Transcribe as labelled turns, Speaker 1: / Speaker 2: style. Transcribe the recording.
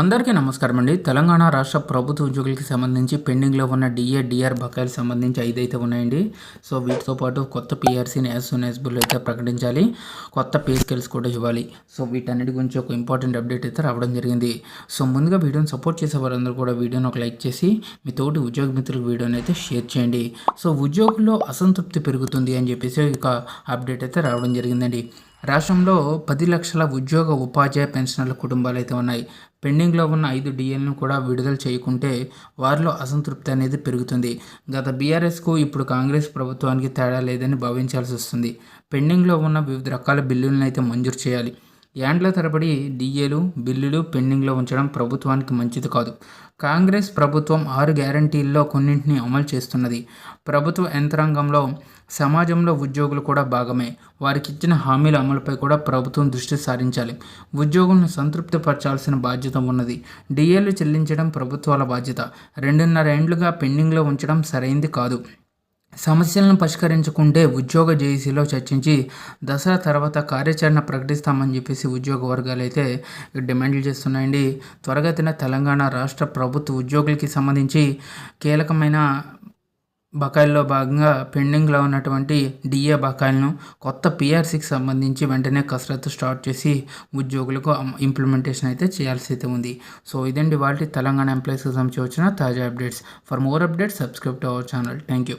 Speaker 1: అందరికీ నమస్కారం అండి. తెలంగాణ రాష్ట్ర ప్రభుత్వ ఉద్యోగులకి సంబంధించి పెండింగ్లో ఉన్న డిఏ డిఆర్ బకాయిలకు సంబంధించి ఐదు అయితే ఉన్నాయండి. సో వీటితో పాటు కొత్త పిఆర్సీని యాజ్ సూన్ యాజ్ బుల్ అయితే ప్రకటించాలి. కొత్త పే స్కేల్స్ కూడా ఇవ్వాలి. సో వీటన్నిటి గురించి ఒక ఇంపార్టెంట్ అప్డేట్ అయితే రావడం జరిగింది. సో ముందుగా వీడియోని సపోర్ట్ చేసే వారందరూ కూడా వీడియోని ఒక లైక్ చేసి మీ తోటి ఉద్యోగ మిత్రులకు వీడియోని అయితే షేర్ చేయండి. సో ఉద్యోగుల్లో అసంతృప్తి పెరుగుతుంది అని చెప్పేసి ఒక అప్డేట్ అయితే రావడం జరిగిందండి. రాష్ట్రంలో పది లక్షల ఉద్యోగ ఉపాధ్యాయ పెన్షనర్ల కుటుంబాలు అయితే ఉన్నాయి. పెండింగ్లో ఉన్న ఐదు డిఎల్ను కూడా విడుదల చేయకుంటే వారిలో అసంతృప్తి అనేది పెరుగుతుంది. గత బీఆర్ఎస్కు ఇప్పుడు కాంగ్రెస్ ప్రభుత్వానికి తేడా లేదని భావించాల్సి వస్తుంది. పెండింగ్లో ఉన్న వివిధ రకాల బిల్లులను అయితే మంజూరు చేయాలి. ఏండ్ల తరబడి డిఏలు బిల్లులు పెండింగ్లో ఉంచడం ప్రభుత్వానికి మంచిది కాదు. కాంగ్రెస్ ప్రభుత్వం ఆరు గ్యారంటీల్లో కొన్నింటిని అమలు చేస్తున్నది. ప్రభుత్వ యంత్రాంగంలో సమాజంలో ఉద్యోగులు కూడా భాగమే. వారికి ఇచ్చిన హామీల అమలుపై కూడా ప్రభుత్వం దృష్టి సారించాలి. ఉద్యోగులను సంతృప్తిపరచాల్సిన బాధ్యత ఉన్నది. డిఏలు చెల్లించడం ప్రభుత్వాల బాధ్యత. రెండున్నర ఏండ్లుగా పెండింగ్లో ఉంచడం సరైంది కాదు. సమస్యలను పరిష్కరించుకుంటే ఉద్యోగ జేఏసీలో చర్చించి దసరా తర్వాత కార్యాచరణ ప్రకటిస్తామని చెప్పేసి ఉద్యోగ వర్గాలు అయితే డిమాండ్లు చేస్తున్నాయండి. త్వరగతిన తెలంగాణ రాష్ట్ర ప్రభుత్వ ఉద్యోగులకి సంబంధించి కీలకమైన బకాయిల్లో భాగంగా పెండింగ్లో ఉన్నటువంటి డిఏ బకాయిలను కొత్త పిఆర్సీకి సంబంధించి వెంటనే కసరత్తు స్టార్ట్ చేసి ఉద్యోగులకు ఇంప్లిమెంటేషన్ అయితే చేయాల్సి అయితే ఉంది. సో ఇదండి వాటి తెలంగాణ ఎంప్లాయీస్కి సంబంధించి వచ్చిన తాజా updates. For more updates subscribe to our channel. Thank you